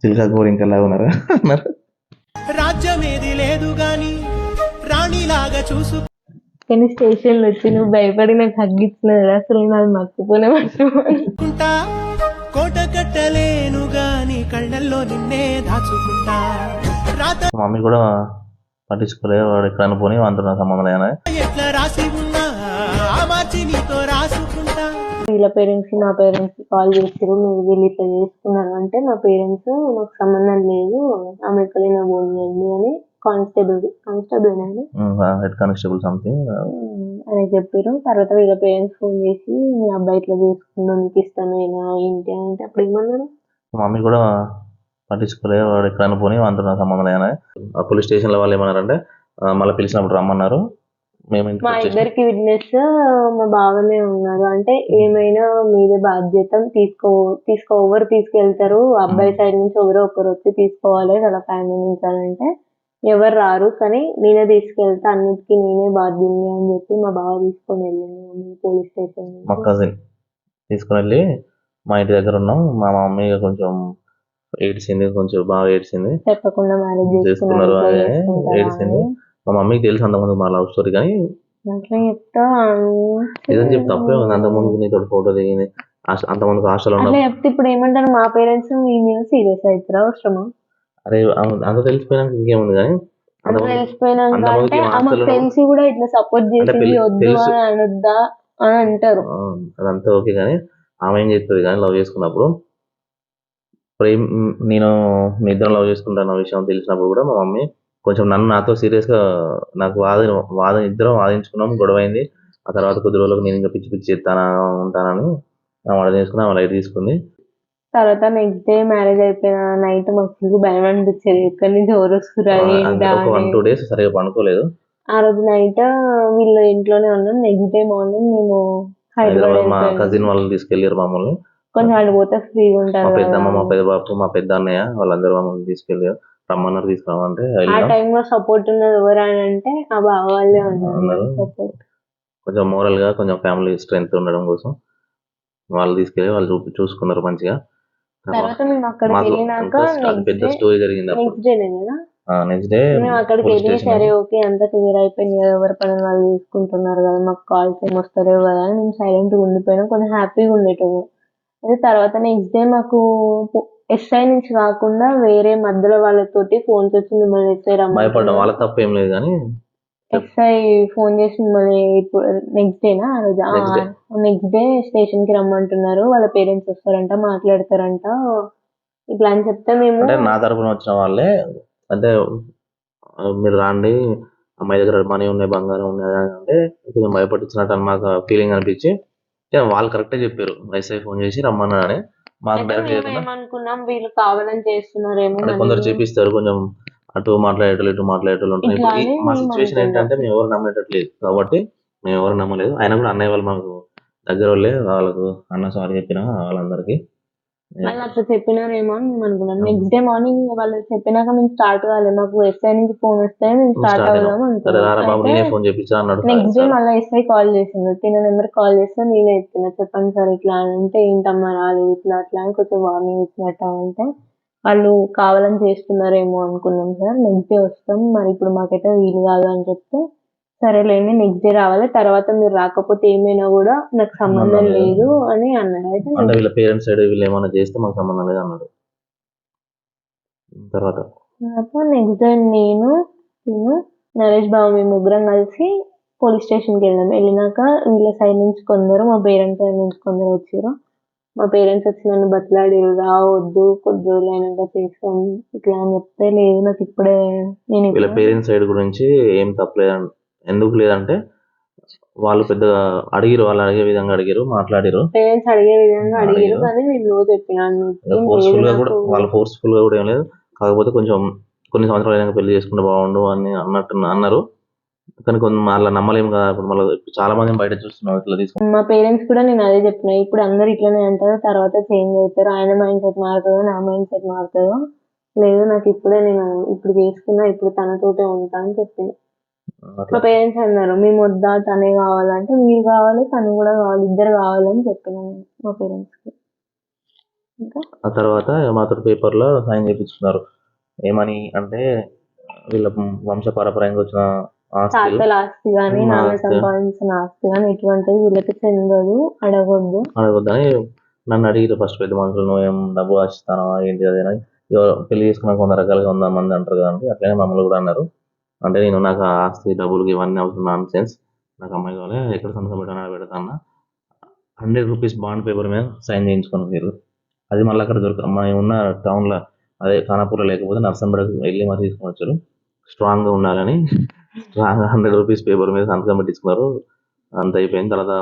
చిలుక గోరింకల్లా ఉన్నారా? అన్నారు. రాజ్యమేది లేదు గాని రాణిలాగా చూసు కానీ స్టేషన్లో వచ్చి నువ్వు భయపడి నాకు హగ్గిచ్చినది అసలు నాది మర్చిపోనే మర్చిపోను. కుంటా కోట కట్టలేను గాని కళ్ళల్లో నిన్నే దాచుకుంటా. రాత మమ్మీ కూడా పట్టించుకోలేదు వాడు ఎక్కడ వాంతో నాకు సంబంధం లేదని ఎట్లా రాసి ఉన్నా ఆ మార్చి నీతో రాసుకుంటా. వీళ్ళ పేరెంట్స్ మా పేరెంట్స్ కాల్ చేసారు మీరు వీళ్ళు ఇట్లా చేసుకున్నారు అంటే మా పేరెంట్స్ నాకు సంబంధం లేదు ఆమె ఎక్కడైనా పోనీయండి అని constable constable head constable something అని చెప్పారు తర్వాత వీళ్ళ పేరెంట్స్ ఫోన్ చేసి మీ అబ్బాయి ఇట్లా చేసుకున్నాం నీకు ఇస్తానేనా ఏంటి? అంటే అప్పుడు ఏమన్నారు? మమ్మీ కూడా పట్టించుకోలేదు వాడు ఎక్కడ పోనీ నాకు సంబంధం లేదని. ఆ పోలీస్ స్టేషన్లో వాళ్ళు ఏమన్నారంటే మళ్ళీ పిలిచినప్పుడు రమ్మన్నారు. మా. ఇద్దరికి విట్నెస్ మా బావనే ఉన్నారు. అంటే ఏమైనా మీదే బాధ్యత తీసుకో తీసుకో ఎవరు తీసుకెళ్తారు? అబ్బాయి సైడ్ నుంచి ఎవరో ఒకరు వచ్చి తీసుకోవాలి వాళ్ళ ఫ్యామిలీ నుంచి అని అంటే ఎవరు రారు. కానీ నేనే తీసుకెళ్తా అన్నిటికీ నేనే బాధ్యుని అని చెప్పి మా బావ తీసుకొని వెళ్ళింది పోలీస్ స్టేషన్ మా కజిన్ తీసుకుని వెళ్ళి మా ఇంటి దగ్గర ఉన్నాం. మా మమ్మీ కొంచెం ఏడ్చింది కొంచెం బాగా ఏడ్చింది. చెప్పకుండా మ్యారేజ్ చేసుకున్నారు ఏడ్చింది. మా మమ్మీకి తెలుసు అంతకుముందు మా లవ్ స్టోరీ కానీ. అట్లా చెప్తా. తప్పే ఉంది. అంతకుముందు నీతో ఫోటో దిగింది. అంతకుముందు హాస్టల్ అట్లా చెప్తే ఇప్పుడు ఏమంటారు? మా పేరెంట్స్ మీ మీద సీరియస్ అవుతారా? అవసరమా? అరే అంత తెలిసిపోయినాక ఇంకేముంది కానీ? తెలిసిపోయినాక తెలిసి కూడా ఇట్లా సపోర్ట్ పెళ్ళి- వద్దు. అని అనొద్దా అని అంటారు. అదంతా ఓకే కానీ ఆమె ఏం చేస్తుంది కానీ లవ్ చేసుకున్నప్పుడు ప్రేమ్ నేను మీ ఇద్దరం లవ్ చేసుకుంటాన్న విషయం తెలిసినప్పుడు కూడా మా మమ్మీ కొంచెం నన్ను నాతో serious గా నాకు వాద వాద ఇద్దరం వాదించుకున్నాం గొడవ అయింది ఆ తర్వాత కొద్ది రోజులకు నేను ఇంకా పిచ్చి పిచ్చి చేస్తానా ఉంటానని ఆమె వాదన చేసుకుని ఆమె లైట్ తీసుకుంది తర్వాత నెక్స్ట్ డే మ్యారేజ్ అయిపోయిన నైట్ మాకు ఫుల్ భయం అనిపించేది ఎక్కడి నుంచి ఎవరు ఒక వన్. టూ డేస్ సరిగా పనుకోలేదు ఆ రోజు నైట్ వీళ్ళు ఇంట్లోనే ఉన్నాం నెక్స్ట్ డే మార్నింగ్ మేము హైదరాబాద్ మా. కజిన్ వాళ్ళని తీసుకెళ్ళారు మమ్మల్ని కొంచెం అటు పోతే ఫ్రీగా మా ఉంటారు పెద్దమ్మ మా. పెద్ద బాపు మా పెద్ద అన్నయ్య వాళ్ళందరూ మమ్మల్ని తీసుకెళ్ళారు రమ్మన్నారు తీసుకురామంటే ఆ టైంలో సపోర్ట్ ఉన్నది ఎవరు అని అంటే ఆ బావ వాళ్ళే ఉన్నారు. ఉన్నారు. సపోర్ట్ కొంచెం మోరల్గా కొంచెం ఫ్యామిలీ స్ట్రెంగ్త్ ఉండడం కోసం వాళ్ళు తీసుకెళ్ళి వాళ్ళు చూపి చూసుకున్నారు మంచిగా. తర్వాత మేము అక్కడికి మాకు వెళ్ళినాక అది పెద్ద స్టోరీ జరిగింది నెక్స్ట్ డేనే కదా? నెక్స్ట్ డే మేము అక్కడికి వెళ్ళి సరే ఓకే అంతా క్లియర్ అయిపోయింది కదా ఎవరి పని వాళ్ళు చూసుకుంటున్నారు కదా మాకు కాల్స్ ఏం వస్తలేవు కదా అని మేము సైలెంట్గా ఉండిపోయినాం. కొంచెం హ్యాపీగా ఉండేటోము అయితే తర్వాత నెక్స్ట్ డే మాకు ఎస్ఐ నుంచి కాకుండా వేరే మధ్యలో వాళ్ళతోటి ఫోన్స్ వచ్చి మిమ్మల్ని ఎస్ఐ భయపడ్డాం వాళ్ళ తప్పు ఏం లేదు కానీ ఎస్ఐ ఫోన్ చేసి మిమ్మల్ని ఇప్పుడు నెక్స్ట్ డేనా ఆ రోజు. నెక్స్ట్ డే స్టేషన్కి రమ్మంటున్నారు. వాళ్ళ పేరెంట్స్ వస్తారంట మాట్లాడతారంట. ఇట్లా అని చెప్తే మేము అంటే నా తరపున వచ్చిన వాళ్ళే అంటే మీరు రాండి అమ్మాయి దగ్గర మనీ ఉన్నాయి బంగారం ఉన్నాయి అంటే కొంచెం భయపట్టించినట్టు అని మాకు ఫీలింగ్ అనిపించి వాళ్ళు కరెక్టే చెప్పారు. ఎస్ఐ ఫోన్ చేసి రమ్మన్నాడని మాకు డైరెక్ట్ చేయకుండా? వీళ్ళు కావాలని చేస్తున్నారేమో అంటే. కొందరు చేపిస్తారు కొంచెం అటు మాట్లాడేటోళ్ళు ఇటు మాట్లాడేటోళ్ళు ఉంటారు ఇప్పుడు అని మా సిచ్యువేషన్. ఏంటంటే మేము ఎవరు నమ్మేటట్లేదు కాబట్టి మేము ఎవరు నమ్మలేదు. అయినా కూడా అన్నయ్య వాళ్ళు మాకు దగ్గర వాళ్ళే వాళ్ళకు అన్న సారీ చెప్పిన వాళ్ళందరికీ. వాళ్ళు అట్లా చెప్పినారేమో అని మేము అనుకున్నాం. నెక్స్ట్ డే మార్నింగ్ వాళ్ళు చెప్పినాక మేము స్టార్ట్ కావాలి మాకు ఎస్ఐ నుంచి ఫోన్ వస్తే మేము స్టార్ట్ అవుదాం అనుకున్నాం. Next day. మళ్ళీ ఎస్ఐ కాల్ చేసిండు. తిన నెంబర్ కాల్ చేస్తే నేనే ఎత్తిన చెప్పండి సార్ ఇట్లా అని. అంటే ఏంటమ్మా రాలేదు ఇట్లా అట్లా అని కొంచెం వార్నింగ్ ఇచ్చినట్టు అంటే వాళ్ళు కావాలని చేస్తున్నారేమో అనుకున్నాం సార్. నెక్స్ట్ డే వస్తాం. మరి ఇప్పుడు మాకైతే వీలు కాదు అని చెప్తే సరేలేండి నెక్స్ట్ డే రావాలి. తర్వాత మీరు రాకపోతే ఏమైనా కూడా నాకు సంబంధం లేదు. అని అన్నాడు. అయితే అంటే వీళ్ళ పేరెంట్స్ సైడ్ వీళ్ళు ఏమైనా చేస్తే మాకు సంబంధం లేదు అన్నాడు. తర్వాత? తర్వాత నెక్స్ట్ డే నేను నేను నరేష్ బాబు మేము ముగ్గురం కలిసి పోలీస్ స్టేషన్కి వెళ్ళాం వెళ్ళినాక వీళ్ళ సైడ్ నుంచి కొందరు మా పేరెంట్స్ సైడ్ నుంచి కొందరు వచ్చారు మా పేరెంట్స్ వచ్చి నన్ను బతిలాడిరు రావద్దు కొద్ది రోజులు అయినాక చేస్తాం ఇట్లా అని చెప్తే లేదు నాకు ఇప్పుడే నేను వీళ్ళ పేరెంట్స్ సైడ్ గురించి ఏం తప్పలేదు ఎందుకు లేదంటే వాళ్ళు పెద్దగా అడిగిరు వాళ్ళు అడిగే విధంగా అడిగిరు మాట్లాడిరు. పేరెంట్స్ అడిగే విధంగా అడిగారు. కానీ నేను చెప్పినాను ఫోర్స్ఫుల్గా కూడా వాళ్ళు ఫోర్స్ఫుల్గా కూడా ఏం లేదు. కాకపోతే కొంచెం కొన్ని సంవత్సరాలు అయినాక పెళ్ళి చేసుకుంటే బాగుండు అని అన్నట్టు అన్నారు. కానీ కొన్ని మళ్ళీ నమ్మలేము కదా ఇప్పుడు మళ్ళీ చాలా మంది బయట చూస్తున్నాం ఇట్లా తీసుకుని మా పేరెంట్స్ కూడా నేను అదే చెప్పిన ఇప్పుడు అందరు ఇట్లనే అంటారు తర్వాత చేంజ్ అవుతారు ఆయన మైండ్ సెట్ మారుతుందో నా మైండ్ సెట్ మారుతుందో. లేదు నాకు ఇప్పుడే నేను ఇప్పుడు చేసుకున్నా ఇప్పుడు తనతోటే ఉంటా అని చెప్పింది. మా పేరెంట్స్ అన్నారు మేము వద్దా తనే కావాలంటే మీరు కావాలి తను కూడా కావాలి ఇద్దరు కావాలని చెప్పిన నేను మా పేరెంట్స్కి. ఇంకా? ఆ తర్వాత మాతో పేపర్లో సైన్ చేయించుకున్నారు ఏమని అంటే వీళ్ళ వంశపారపర్యంగా వచ్చిన ఆస్తులు తాతల ఆస్తి కానీ నాన్న. సంపాదించిన ఆస్తి కానీ ఎటువంటిది వీళ్ళకి చెందదు అడగొద్దు. అడగొద్దని నన్ను అడిగిరు ఫస్ట్ పెద్ద మనుషులు నువ్వు ఏం డబ్బు ఆశిస్తానో ఏంటి అది అని ఎవరో పెళ్ళి చేసుకున్నాక వంద రకాలుగా వంద మంది అంటారు కదండి అట్లనే మమ్మల్ని కూడా అన్నారు. అంటే నేను నాకు ఆస్తి డబ్బులు ఇవన్నీ అవసరం నాన్ సెన్స్ నాకు అమ్మాయి కావాలి. ఎక్కడ సంతకం పెట్టాను పెడతాను? హండ్రెడ్ రూపీస్ బాండ్ పేపర్ మీద సైన్ చేయించుకొని మీరు. అది మళ్ళీ అక్కడ దొరక మేము ఉన్న టౌన్లో అదే ఖానాపూర్లో లేకపోతే నర్సంబడికి వెళ్ళి మరి తీసుకొని వచ్చారు. స్ట్రాంగ్గా ఉండాలని. స్ట్రాంగ్ హండ్రెడ్ రూపీస్ పేపర్ మీద సంతకం పెట్టించుకున్నారు. అంత అయిపోయిన తర్వాత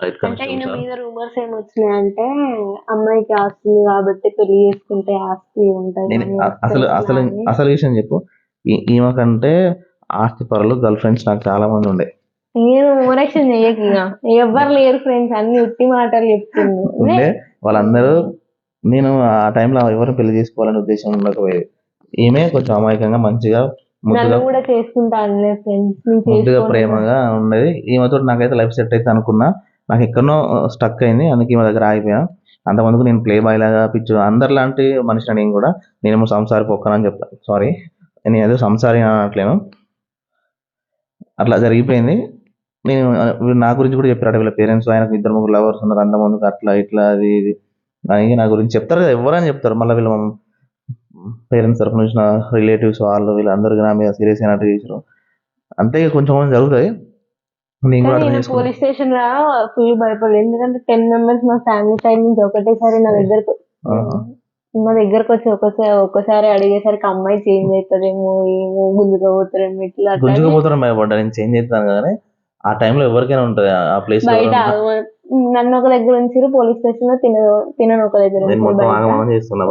అంటే ఈయన మీద రూమర్స్ ఏమి అమ్మాయికి ఆస్తి కాబట్టి పెళ్ళి చేసుకుంటే ఆస్తి ఉంటుంది అసలు అసలు. అసలు విషయం చెప్పు. ఈమె కంటే ఆస్తి పరులు గర్ల్ ఫ్రెండ్స్ నాకు చాలా మంది ఉండే నేను చెయ్యక ఇక ఎవ్వరు లేరు ఫ్రెండ్స్. అన్ని ఉట్టి మాటలు చెప్తుంది ఉండే. వాళ్ళందరూ నేను ఆ టైంలో ఎవరిని పెళ్ళి చేసుకోవాలనే ఉద్దేశం ఉండకపోయేది. ఈమె కొంచెం అమాయకంగా మంచిగా నన్ను కూడా చేసుకుంటా అనే ఫ్రెండ్స్. ముద్దుగా ప్రేమగా ఉండేది. ఈమెతో నాకైతే లైఫ్ సెట్ అయితే అనుకున్నా. నాకు ఎక్కడనో స్టక్ అయింది. అందుకే ఈమె దగ్గర ఆగిపోయా. అంతమందికి నేను ప్లే బాయ్ లాగా పిచ్చు అందరిలాంటి మనిషిని నేను కూడా నేనేమో సంసారి పొక్కనని చెప్తాను సారీ. నేను ఏదో సంసారి అని అనట్లేను అట్లా జరిగిపోయింది. నేను నా గురించి కూడా చెప్పారు వీళ్ళ పేరెంట్స్ ఆయనకు ఇద్దరు ముగ్గురు లవర్స్ ఉన్నారు అంతమందికి అట్లా ఇట్లా అది ఇది. అని నా గురించి చెప్తారు కదా ఎవరని చెప్తారు? మళ్ళీ వీళ్ళ పేరెంట్స్ తరఫు నుంచి రిలేటివ్స్ వాళ్ళు వీళ్ళందరికీ నా మీద సీరియస్ అయినట్టు చేశారు. అంతే కొంచెం కొంచెం చేసుకున్నాను పోలీస్ స్టేషన్ రా ఫుల్ భయపడలేదు. ఎందుకంటే టెన్ మెంబర్స్ మా ఫ్యామిలీ సైడ్ నుంచి ఒకటేసారి నా దగ్గరకు. మా దగ్గరకు వచ్చి ఒక్కసారి ఒక్కసారి అడిగేసరికి అమ్మాయి చేంజ్ అవుతారేమో ఏమో ముందుగా పోతారేమో ఇట్లా గుంజుకుపోతాను భయపడ్డా నేను చేంజ్ చేస్తాను కానీ ఆ టైంలో ఎవరికైనా ఉంటుంది ఆ ప్లేస్ బయట నన్ను ఒక దగ్గర ఉంచారు పోలీస్ స్టేషన్లో తిన తినను ఒక దగ్గర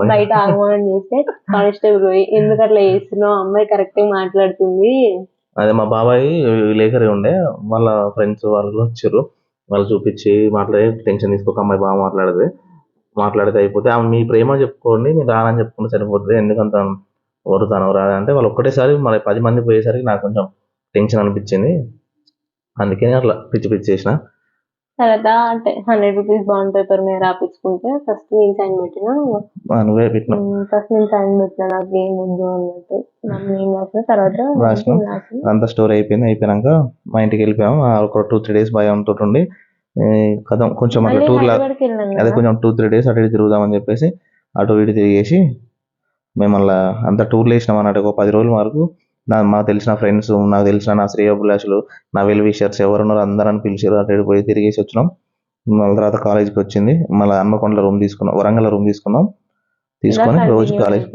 బయట. ఆగమనం చేస్తే కానిస్టేబుల్ పోయి ఎందుకు అట్లా చేస్తున్నావు అమ్మాయి కరెక్ట్ మాట్లాడుతుంది. అదే మా బాబాయ్ విలేకరి ఉండే వాళ్ళ ఫ్రెండ్స్ వాళ్ళు వచ్చారు వాళ్ళు చూపించి మాట్లాడి టెన్షన్ తీసుకోక అమ్మాయి బాగా మాట్లాడదు. మాట్లాడితే అయిపోతే ఆమె మీ ప్రేమ చెప్పుకోండి మీరు రానని చెప్పుకుంటే సరిపోతుంది. ఎందుకంత ఓరుతాను రాదా? అంటే వాళ్ళు ఒక్కటేసారి మరి పది మంది పోయేసరికి నాకు కొంచెం టెన్షన్ అనిపించింది. అందుకే అట్లా పిచ్చి పిచ్చి చేసిన. తర్వాత అంటే హండ్రెడ్ రూపీస్ బాండ్ పేపర్ మీద రాపించుకుంటే ఫస్ట్ నేను సైన్ పెట్టిన? నువ్వే పెట్టిన. ఫస్ట్ నేను సైన్ పెట్టిన నాకు ఏం వద్దు అన్నట్టు. నేను రాసిన? తర్వాత. అంతా స్టోర్ అయిపోయింది. అయిపోయినాక మా ఇంటికి వెళ్ళిపోయాము ఒక టూ త్రీ డేస్ భయం ఉంటుండే కథ కొంచెం అట్లా టూర్ లా హైదరాబాద్కి వెళ్ళాను అదే కదా. కొంచెం టూ త్రీ డేస్ అటు ఇటు తిరుగుదామని చెప్పేసి అటు ఇటు తిరిగేసి మేము మళ్ళీ అంత టూర్లు వేసినాం అన్నట్టు ఒక పది రోజుల వరకు. నా మాకు తెలిసిన ఫ్రెండ్స్ నాకు తెలిసిన నా శ్రేయోభిలాషులు నా వెల్ విషర్స్ ఎవరున్నారో అందరని పిలిచారు. అటు ఇటు పోయి తిరిగేసి వచ్చినాం. మళ్ళీ తర్వాత కాలేజ్కి వచ్చింది. మళ్ళీ హన్మకొండలో రూమ్ తీసుకున్నాం. వరంగల్ రూమ్ తీసుకున్నాం. తీసుకొని రోజు కాలేజ్.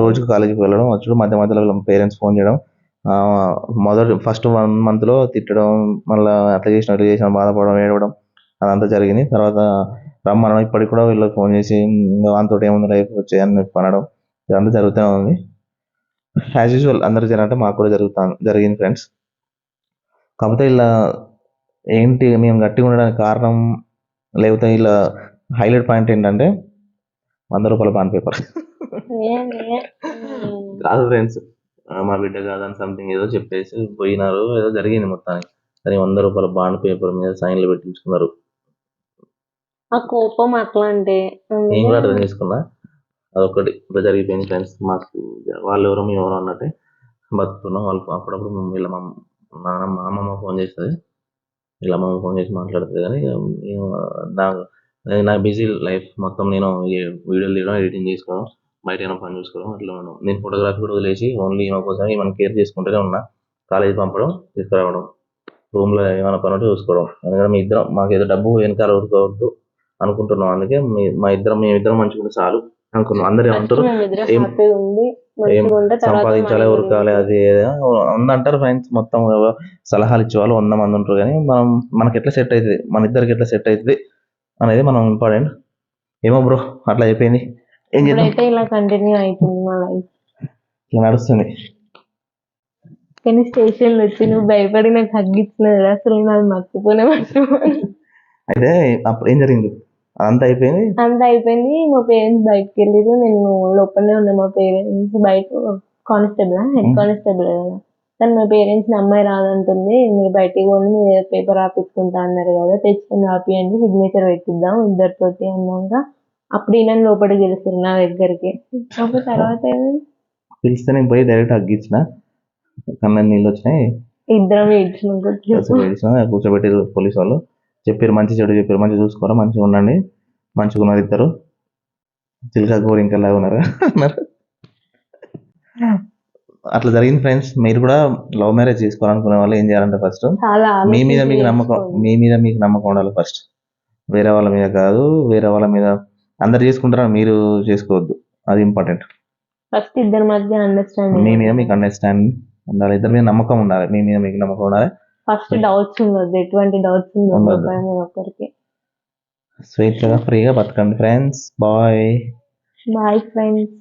రోజు కాలేజీకి వెళ్ళడం వచ్చడం మధ్య మధ్యలో పేరెంట్స్ ఫోన్ చేయడం. మొదటి ఫస్ట్ వన్ మంత్లో తిట్టడం మళ్ళీ అట్లా చేసిన ఇట్లా చేసిన బాధపడడం ఏడవడం. అదంతా జరిగింది. తర్వాత రమ్మనడం ఇప్పటికి కూడా వీళ్ళకి ఫోన్ చేసి ఇంకా వాళ్ళతో ఏముంది లైఫ్ వచ్చేయని అనడం ఇదంతా జరుగుతూనే ఉంది. యాజ్ యూజువల్ అందరూ జరిగినట్టే మాకు కూడా జరుగుతా జరిగింది ఫ్రెండ్స్ కాకపోతే ఇలా ఏంటి మేము గట్టిగా ఉండడానికి కారణం లేకపోతే ఇలా హైలైట్ పాయింట్ ఏంటంటే వంద రూపాయల బాండ్ పేపర్. కాదు ఫ్రెండ్స్ మా బిడ్డ కాదని సంథింగ్ ఏదో చెప్పేసి పోయినారు ఏదో జరిగింది మొత్తానికి. కానీ వంద రూపాయల బాండ్ పేపర్ మీద సైన్లు పెట్టించుకున్నారు. ఆ కోపం అట్లా అంటే నేను కూడా అర్థం చేసుకున్నా? అదొకటి ఇప్పుడు జరిగిపోయింది ఫ్రెండ్స్ మాకు వాళ్ళు ఎవరో మేము ఎవరో అన్నట్టే బతుకుతున్నాం. వాళ్ళు అప్పుడప్పుడు మేము వీళ్ళ మా నాన్న మా అమ్మమ్మ ఫోన్ చేస్తుంది. వీళ్ళ అమ్మమ్మ ఫోన్ చేసి మాట్లాడుతుంది కానీ నేను నా బిజీ లైఫ్ మొత్తం నేను వీడియోలు తీయడం ఎడిటింగ్ చేసుకోవడం బయట ఏమైనా పని చూసుకోవడం అట్లా ఉన్నాం నేను ఫోటోగ్రఫీ కూడా వదిలేసి ఓన్లీ ఈమె కోసం ఈమెను కేర్ చేసుకుంటూనే ఉన్నా. కాలేజ్ పంపడం తీసుకురావడం రూమ్లో ఏమైనా పని ఉంటే చూసుకోవడం. ఎందుకంటే మీ ఇద్దరం మాకు ఏదో డబ్బు వెనకాల ఊరుకోవద్దు. అనుకుంటున్నాం. అందుకే మీ ఇద్దరం మేమిద్దరం మంచిగా చాలు అనుకున్నాం. అందరూ ఏమంటారు? ఏం- సంపాదించాలి మన ఉరకాలి అది ఉందంటారు ఫ్రెండ్స్. మొత్తం సలహాలు ఇచ్చేవాళ్ళు వంద మంది ఉంటారు. కానీ మనం మనకి ఎట్లా సెట్ అవుతుంది? మన ఇద్దరికి ఎట్లా సెట్ అవుతుంది అనేది మనం ఇంపార్టెంట్. ఏమో బ్రో అట్లా అయిపోయింది. ఏం చేద్దాం? ఇలా కంటిన్యూ అవుతుంది మా లైఫ్ ఇట్లా నడుస్తుంది. కానీ స్టేషన్ వచ్చి నువ్వు భయపడి నాకు హగ్గిచ్చినది అసలు నాది మర్చిపోనే మర్చిపోను. అయితే అప్పుడు ఏం జరిగింది? అదంతా అయిపోయింది? అంత అయిపోయింది. మా పేరెంట్స్ బయటకు వెళ్ళారు నేను లోపలనే ఉన్నా. మా పేరెంట్స్ బయట కానిస్టేబుల్ హెడ్ కానిస్టేబుల్ కదా. కానీ మా పేరెంట్స్ అమ్మాయి రాదంటుంది. మీరు బయటికి పోండి. మీరు పేపర్ రాపించుకుంటా అన్నారు కదా. తెచ్చుకొని రాపియండి. సిగ్నేచర్ పెట్టిద్దాం ఇద్దరితోటి అన్నాక అప్పుడు ఈయన లోపలికి గెలుస్తారు నా దగ్గరికి. అప్పుడు తర్వాత ఏమైంది? పిలిస్తే నేను పోయి డైరెక్ట్ అగ్గించిన కన్న నీళ్ళు వచ్చినాయి. ఇద్దరం ఏడిచిన కూర్చోబెట్టారు పోలీస్ వాళ్ళు. చెప్పారు మంచి చెడు చెప్పారు మంచిగా చూసుకోరా మంచిగా ఉండండి మంచిగా ఉన్నారు ఇద్దరు. చిలుక గోరు ఇంకా లాగా ఉన్నారు? అన్నారు. అట్లా జరిగింది ఫ్రెండ్స్. మీరు కూడా లవ్ మ్యారేజ్ చేసుకోవాలనుకునే వాళ్ళు ఏం చేయాలంటే ఫస్ట్ మీ మీద మీకు నమ్మకం. మీ మీద మీకు నమ్మకం ఉండాలి ఫస్ట్. వేరే వాళ్ళ మీద కాదు వేరే వాళ్ళ మీద అందరు చేసుకుంటారా? మీరు చేసుకోవద్దు. అది ఇంపార్టెంట్. ఫస్ట్ ఇద్దరి మధ్య మీ అండర్స్టాండింగ్ మీద మీకు అండర్స్టాండింగ్ ఉండాలి. ఇద్దరి మీద నమ్మకం ఉండాలి. మీ మీద మీకు నమ్మకం ఉండాలి. ఫస్ట్ డౌట్స్ ఉండదు ఎటువంటి డౌట్స్ ఉండదు. ఉండొద్దు. ఒకరి మీద ఒకరికి స్వీట్గా ఫ్రీగా బతకండి ఫ్రెండ్స్ బాయ్ బాయ్ ఫ్రెండ్స్